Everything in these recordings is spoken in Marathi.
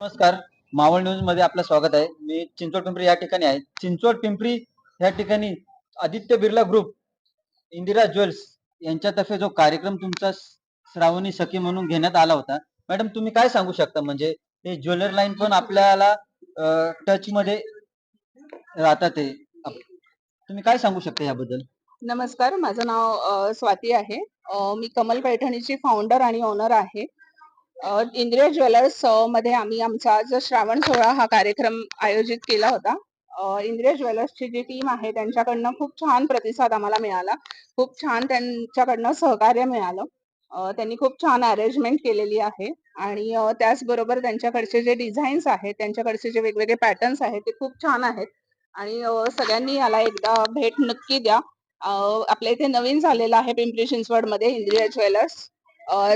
नमस्कार. मावळ न्यूजमध्ये आपलं स्वागत आहे. मी चिंचवड पिंपरी या ठिकाणी आहे. चिंचवड पिंपरी या ठिकाणी आदित्य बिर्ला ग्रुप इंदिरा ज्वेल्स यांच्यातर्फे जो कार्यक्रम तुमचा श्रावणी सखी म्हणून घेण्यात आला होता. मॅडम तुम्ही काय सांगू शकता? म्हणजे हे ज्वेलर लाईन पण आपल्याला टच मध्ये राहतात ते. तुम्ही काय सांगू शकता याबद्दल? नमस्कार. माझं नाव स्वाती आहे. मी कमल पैठणीची फाउंडर आणि ओनर आहे. इंद्रिय ज्वेलर्समध्ये आम्ही आमचा जो श्रावण सोहळा हा कार्यक्रम आयोजित केला होता. इंद्रिय ज्वेलर्सची जी टीम आहे त्यांच्याकडनं खूप छान प्रतिसाद आम्हाला मिळाला. खूप छान त्यांच्याकडनं सहकार्य मिळालं. त्यांनी खूप छान अरेंजमेंट केलेली आहे. आणि त्याचबरोबर त्यांच्याकडचे जे डिझाईन्स आहेत त्यांच्याकडचे जे वेगवेगळे पॅटर्न्स आहेत ते खूप छान आहेत. आणि सगळ्यांनी याला एकदा भेट नक्की द्या. आपल्या इथे नवीन झालेलं आहे पिंपरी चिंचवडमध्ये इंद्रिया ज्वेलर्स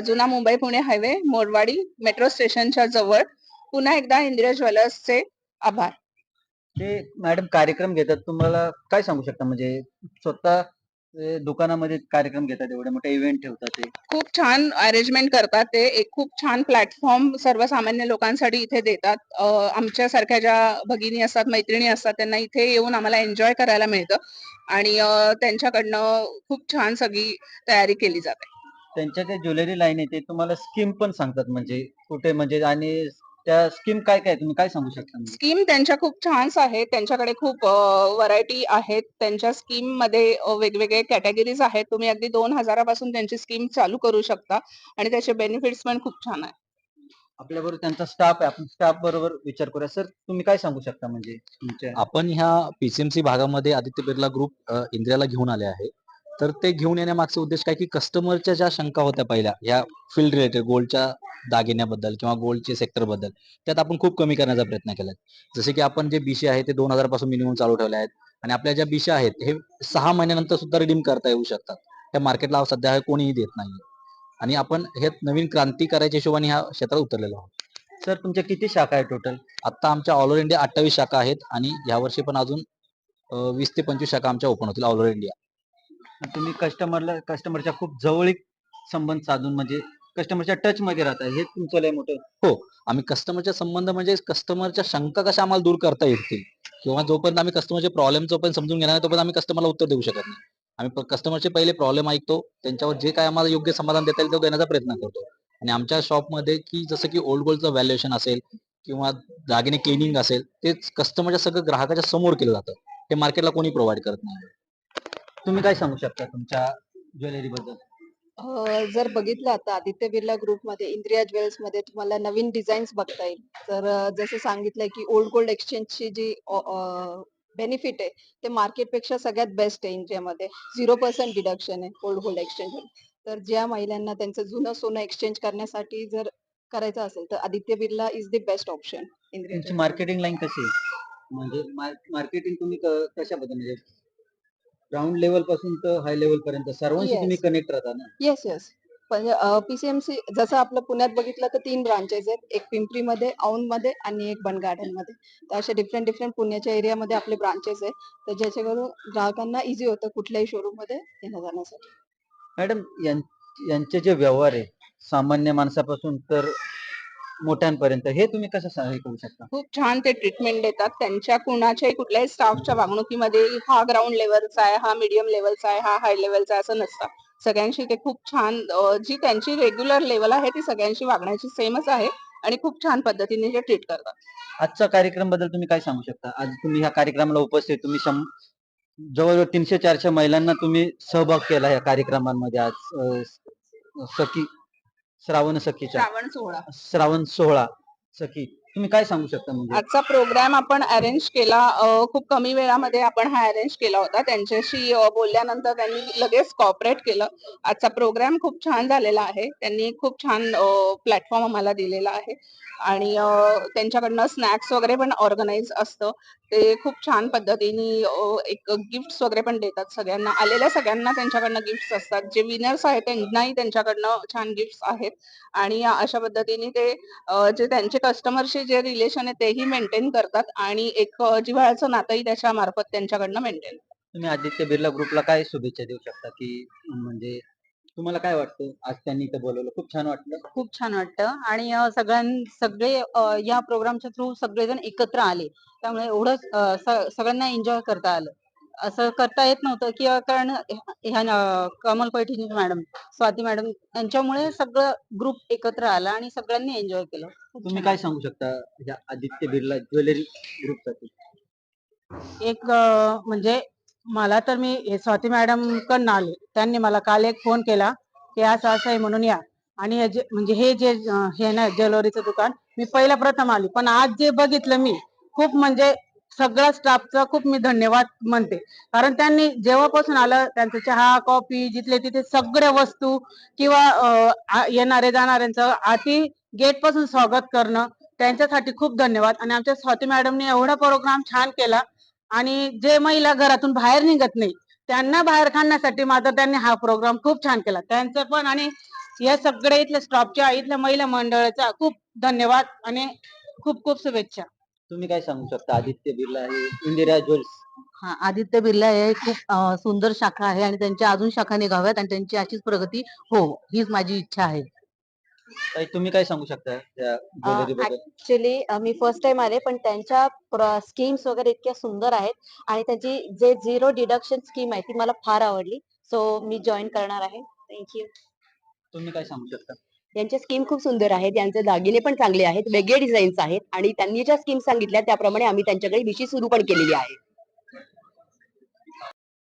जुना मुंबई पुणे हायवे मोरवाडी मेट्रो स्टेशनच्या जवळ. पुन्हा एकदा इंदिरा ज्वेलर्सचे आभार. ते मॅडम कार्यक्रम घेतात तुम्हाला काय सांगू शकता? म्हणजे स्वतः ते दुकानामध्ये कार्यक्रम घेतात एवढे मोठे इव्हेंट ठेवतात ते. खूप छान अरेंजमेंट करतात ते. एक खूप छान प्लॅटफॉर्म सर्वसामान्य लोकांसाठी इथे देतात. आमच्यासारख्या ज्या भगिनी असतात मैत्रिणी असतात त्यांना इथे येऊन आम्हाला एन्जॉय करायला मिळतं. आणि त्यांच्याकडनं खूप छान सगळी तयारी केली जाते. त्यांच्या त्या ज्वेलरी लाईन आहे ते तुम्हाला स्कीम पण सांगतात म्हणजे कुठे म्हणजे आणि त्या स्कीम काय काय तुम्ही काय सांगू शकता म्हणजे? स्कीम त्यांच्या खूप छान आहेत. त्यांच्याकडे खूप व्हरायटी आहेत. त्यांच्या स्कीममध्ये अ, वेगवेगळे कॅटेगरीज आहेत. तुम्ही अगदी दोन हजारापासून त्यांची स्कीम चालू करू शकता आणि त्याचे बेनिफिट्स पण खूप छान आहे आपल्या बरोबर त्यांचा स्टाफ आहे. आपण स्टाफ बरोबर विचार करूया. सर तुम्ही काय सांगू शकता म्हणजे तुमच्या? आपण ह्या पीसीएमसी भागामध्ये आदित्य बिर्ला ग्रुप अ, इंदिराला घेऊन आले आहे. तर ते घेऊन येण्यामागचा उद्देश काय की कस्टमरच्या ज्या शंका होत्या पहिल्या या फील्ड रिलेटेड गोल्डच्या दागिन्याबद्दल किंवा गोल्डचे सेक्टरबद्दल त्यात आपण खूप कमी करण्याचा प्रयत्न केला जसे की आपण जे बीशी आहे ते दोन हजारपासून मिनिमम चालू ठेवले आहेत आणि आपल्या ज्या बीशा आहेत हे सहा महिन्यानंतर सुद्धा रिडीम करता येऊ शकतात. त्या मार्केटला सध्या कोणीही देत नाही आणि आपण हे नवीन क्रांती करायच्या हिशोबाने ह्या क्षेत्रात उतरलेलो आहोत. सर तुमच्या किती शाखा आहे टोटल आता आमच्या ऑल ओव्हर इंडिया अठ्ठावीस शाखा आहेत आणि यावर्षी पण अजून वीस ते पंचवीस शाखा आमच्या ओपन होतील ऑल ओव्हर इंडिया तुम्ही कस्टमरला कस्टमरच्या खूप जवळीक संबंध साधून म्हणजे कस्टमरच्या टच मध्ये राहता. हे तुमचं लय मोठं हो. आम्ही कस्टमरच्या संबंध म्हणजे कस्टमरच्या शंका कशा आम्हाला दूर करता येतील? किंवा जोपर्यंत आम्ही कस्टमरचे प्रॉब्लेम जोपर्यंत समजून घेणार नाही तोपर्यंत आम्ही कस्टमरला उत्तर देऊ शकत नाही. आम्ही कस्टमरचे पहिले प्रॉब्लेम ऐकतो त्यांच्यावर जे काय आम्हाला योग्य समाधान देता येईल तो देण्याचा प्रयत्न करतो. आणि आमच्या शॉपमध्ये की जसं की ओल्ड गोल्डचं व्हॅल्युएशन असेल किंवा दागिने क्लिनिंग असेल ते कस्टमरच्या सगळं ग्राहकाच्या समोर केलं जातं. ते मार्केटला कोणी प्रोव्हाइड करत नाही. तुम्ही काय सांगू शकता तुमच्या ज्वेलरी बद्दल? अ, जर बघितलं आता आदित्य बिर्ला ग्रुपमध्ये इंद्रिया ज्वेल्समध्ये तुम्हाला नवीन डिझाईन्स बघता येईल. तर अ, जसं सांगितलंय की ओल्ड गोल्ड एक्सचेंजची जी बेनिफिट आहे ते मार्केटपेक्षा सगळ्यात बेस्ट आहे इंडियामध्ये. झिरो पर्सेंट डिडक्शन आहे ओल्ड गोल्ड एक्सचेंज तर ज्या महिलांना त्यांचं जुनं सोनं एक्सचेंज करण्यासाठी जर करायचं असेल तर Aditya Birla is the best option तुमची मार्केटिंग लाईन कशी आहे? म्हणजे मार्केटिंग तुम्ही क- कशाबद्दल म्हणजे ग्राउंड लेवलपासून तर हाय लेवल पर्यंत सर्वांशी Yes. तुम्ही कनेक्ट राहता ना? येस येस म्हणजे पीसीएमसी जसं आपलं पुण्यात बघितलं तर तीन ब्रांचेस आहेत. एक पिंपरीमध्ये औंधमध्ये आणि एक बन गार्डनमध्ये तर असे डिफरंट डिफरंट पुण्याच्या एरियामध्ये आपले ब्रांचेस आहेत. तर ज्याच्याकडून ग्राहकांना इझी होतं कुठल्याही शोरूममध्ये येण्या जाण्यासाठी. मॅडम यांचे जे व्यवहार आहे सामान्य माणसापासून तर मोठ्यांपर्यंत हे तुम्ही कसं सा- हे करू शकता? खूप छान ते ट्रीटमेंट देतात. त्यांच्या कुणाच्याही कुठल्याही स्टाफच्या वागणुकीमध्ये हा ग्राउंड लेवलचा आहे हा मीडियम लेवलचा आहे हा हाय लेवलचा आहे असं नसतं. सगळ्यांशी ते खूप छान अ, जी त्यांची रेग्युलर लेवल आहे ती सगळ्यांशी वागण्याची सेमच आहे आणि खूप छान पद्धतीने ते ट्रीट करतात. आजचा कार्यक्रमबद्दल तुम्ही काय सांगू शकता? आज तुम्ही ह्या कार्यक्रमाला उपस्थित तुम्ही शं- जवळजवळ तीनशे चारशे महिलांना तुम्ही सहभाग केला या कार्यक्रमांमध्ये आज अं, सखी श्रावण सखीच्या. श्रावण सोहळा. श्रावण सोहळा सखी. तुम्ही काय सांगू शकता म्हणजे? आजचा प्रोग्राम आपण अरेंज केला अ, खूप कमी वेळामध्ये आपण हा अरेंज केला होता. त्यांच्याशी अ, बोलल्यानंतर त्यांनी लगेच कॉपरेट केलं. आजचा प्रोग्राम खूप छान झालेला आहे. त्यांनी खूप छान प्लॅटफॉर्म आम्हाला दिलेला आहे. आणि अ, त्यांच्याकडनं स्नॅक्स वगैरे पण ऑर्गनाईज असतं. ते खूप छान पद्धतीने एक गिफ्ट वगैरे पण देतात सगळ्यांना. आलेल्या सगळ्यांना त्यांच्याकडनं गिफ्ट असतात. जे विनर्स आहेत त्यांनाही त्यांच्याकडनं छान गिफ्ट आहेत. आणि अशा पद्धतीने ते जे त्यांचे कस्टमरशी जे रिलेशन आहे तेही मेंटेन करतात. आणि एक जिव्हाळ्याचं नातंही त्याच्या मार्फत त्यांच्याकडनं मेंटेन तुम्ही आदित्य बिर्ला ग्रुपला काय शुभेच्छा देऊ शकता की म्हणजे तुम्हाला काय वाटतं? आज त्यांनी इथं बोलवलं. खूप छान वाटलं. खूप छान वाटतं. आणि अ, सगळ्यां सगळे अ, या प्रोग्रामच्या थ्रू सगळेजण एकत्र आले. त्यामुळे एवढं अ, स- सगळ्यांना एन्जॉय करता आलं. असं करता येत नव्हतं की अ, कारण ह्या- कमल पैठणी मॅडम स्वाती मॅडम यांच्यामुळे सगळं ग्रुप एकत्र आला आणि सगळ्यांनी एन्जॉय केलं. खूप तुम्ही छान काय सांगू शकता या आदित्य बिर्ला ज्वेलरी ग्रुपसाठी? एक अ, म्हणजे मला तर मी स्वाती मॅडमकडून आले. त्यांनी मला काल एक फोन केला की असं असं आहे म्हणून या. आणि हे जे म्हणजे हे जे हे ना ज्वेलरीचं दुकान मी पहिल्या प्रथम आली. पण आज जे बघितलं मी खूप म्हणजे सगळ्या स्टाफचा खूप मी धन्यवाद म्हणते. कारण त्यांनी जेव्हापासून आलं त्यांचं चहा कॉफी जिथले तिथे सगळ्या वस्तू किंवा अ, आ- येणारे जाणाऱ्यांचं आधी गेटपासून स्वागत करणं त्यांच्यासाठी खूप धन्यवाद. आणि आमच्या स्वाती मॅडमने एवढा प्रोग्राम छान केला आणि जे महिला घरातून बाहेर निघत नाही त्यांना बाहेर काढण्यासाठी मात्र त्यांनी हा प्रोग्राम खूप छान केला. त्यांचं पण आणि या सगळ्या इथल्या स्टॉपच्या इथल्या महिला मंडळाचा खूप धन्यवाद आणि खूप खूप शुभेच्छा. तुम्ही काय सांगू शकता? आदित्य बिर्ला हे इंदिरा ज्वेल्स. हा आदित्य बिर्ला हे खूप अं, सुंदर शाखा आहे आणि त्यांच्या अजून शाखा निघाव्यात आणि त्यांची अशीच प्रगती हो हीच माझी इच्छा आहे. ताई, तुम्ही काय सांगू शकता या ज्वेलरी बद्दल? ऍक्च्युली मी फर्स्ट टाइम आले पण त्यांच्या स्कीम्स वगैरे इतक्या सुंदर आहेत आणि त्यांची जे झिरो डिडक्शन स्कीम आहे ती मला फार आवडली. सो मी जॉईन करणार आहे. थँक्यू तुम्ही काय सांगू शकता? यांच्या स्कीम खूप सुंदर आहेत. यांचे दागिने पण चांगले आहेत. वेगळे डिझाईन्स आहेत. आणि त्यांनी ज्या स्कीम सांगितल्या त्याप्रमाणे आम्ही त्यांच्याकडे विशी सुरू पण केलेली आहे.